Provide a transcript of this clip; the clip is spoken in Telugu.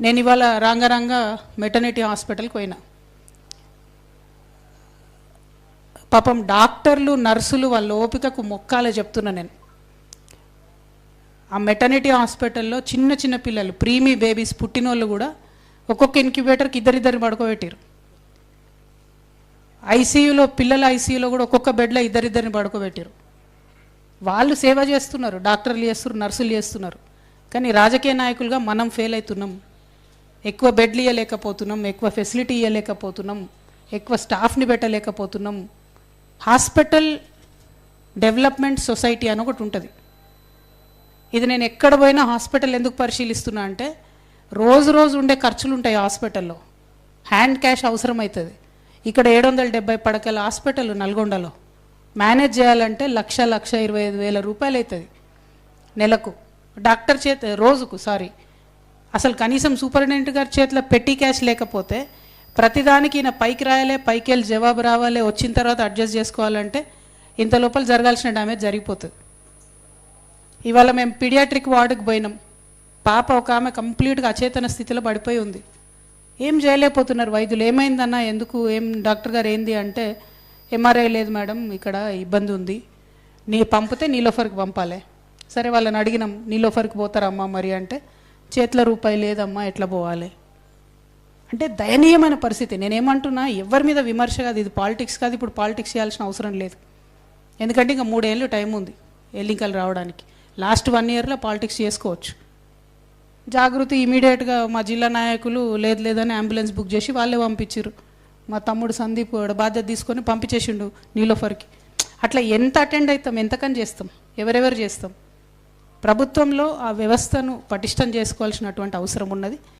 నేను ఇవాళ రాంగారాంగా మెటర్నిటీ హాస్పిటల్కి పోయినా. పాపం డాక్టర్లు నర్సులు వాళ్ళ ఓపికకు మొక్కాలే చెప్తున్నా నేను. ఆ మెటర్నిటీ హాస్పిటల్లో చిన్న చిన్న పిల్లలు ప్రీమీ బేబీస్ పుట్టినోళ్ళు కూడా ఒక్కొక్క ఇన్క్యుబేటర్కి ఇద్దరిద్దరిని పడుకోబెట్టారు. ఐసీయూలో పిల్లల ఐసీయూలో కూడా ఒక్కొక్క బెడ్లో ఇద్దరిద్దరిని పడుకోబెట్టారు. వాళ్ళు సేవ చేస్తున్నారు డాక్టర్లు చేస్తున్నారు నర్సులు చేస్తున్నారు. కానీ రాజకీయ నాయకులుగా మనం ఫెయిల్ అవుతున్నాం. ఎక్కువ బెడ్లు ఇవ్వలేకపోతున్నాం ఎక్కువ ఫెసిలిటీ ఇవ్వలేకపోతున్నాం ఎక్కువ స్టాఫ్ని పెట్టలేకపోతున్నాం. హాస్పిటల్ డెవలప్మెంట్ సొసైటీ అని ఒకటి ఉంటుంది. ఇది నేను ఎక్కడ పోయినా హాస్పిటల్ ఎందుకు పరిశీలిస్తున్నా అంటే రోజు రోజు ఉండే ఖర్చులు ఉంటాయి హాస్పిటల్లో. హ్యాండ్ క్యాష్ అవసరం అవుతుంది ఇక్కడ ఏడు వందల డెబ్బై పడకల హాస్పిటల్ నల్గొండలో. మేనేజ్ చేయాలంటే లక్ష లక్ష ఇరవై ఐదు వేల రూపాయలు అవుతుంది నెలకు. డాక్టర్ చేత రోజుకు సారీ అసలు కనీసం సూపరింటెండెంట్ గారి చేతిలో పెట్టి క్యాష్ లేకపోతే ప్రతిదానికి ఈయన పైకి రాయాలి పైకి వెళ్ళి జవాబు రావాలి వచ్చిన తర్వాత అడ్జస్ట్ చేసుకోవాలంటే ఇంత లోపల జరగాల్సిన డ్యామేజ్ జరిగిపోతుంది. ఇవాళ మేము పీడియాట్రిక్ వార్డుకి పోయినాం. పాప ఒక ఆమె కంప్లీట్గా అచేతన స్థితిలో పడిపోయి ఉంది. ఏం చేయలేకపోతున్నారు వైద్యులు? ఏమైందన్నా? ఎందుకు? ఏం డాక్టర్ గారు ఏంది అంటే ఎంఆర్ఐ లేదు మేడం ఇక్కడ ఇబ్బంది ఉంది. నీ పంపితే నీలోఫర్కి పంపాలి. సరే వాళ్ళని అడిగినాం నీలోఫర్కి పోతారమ్మా మరి అంటే చేతిలో రూపాయి లేదమ్మా ఎట్లా పోవాలి? అంటే దయనీయమైన పరిస్థితి. నేనేమంటున్నా ఎవరి మీద విమర్శ కాదు ఇది పాలిటిక్స్ కాదు ఇప్పుడు పాలిటిక్స్ చేయాల్సిన అవసరం లేదు. ఎందుకంటే ఇంకా మూడేళ్ళు టైం ఉంది ఎన్నికలు రావడానికి. లాస్ట్ వన్ ఇయర్లో పాలిటిక్స్ చేసుకోవచ్చు. జాగృతి ఇమీడియట్గా మా జిల్లా నాయకులు లేదు లేదని అంబులెన్స్ బుక్ చేసి వాళ్ళే పంపించారు మా తమ్ముడు సందీప్ బాధ్యత తీసుకొని పంపించేసిండు నీలోఫర్కి. అట్లా ఎంత అటెండ్ అవుతాం ఎంతకని చేస్తాం? ఎవరెవరు చేస్తాం? ప్రభుత్వంలో ఆ వ్యవస్థను పటిష్టం చేసుకోవాల్సినటువంటి అవసరం ఉన్నది.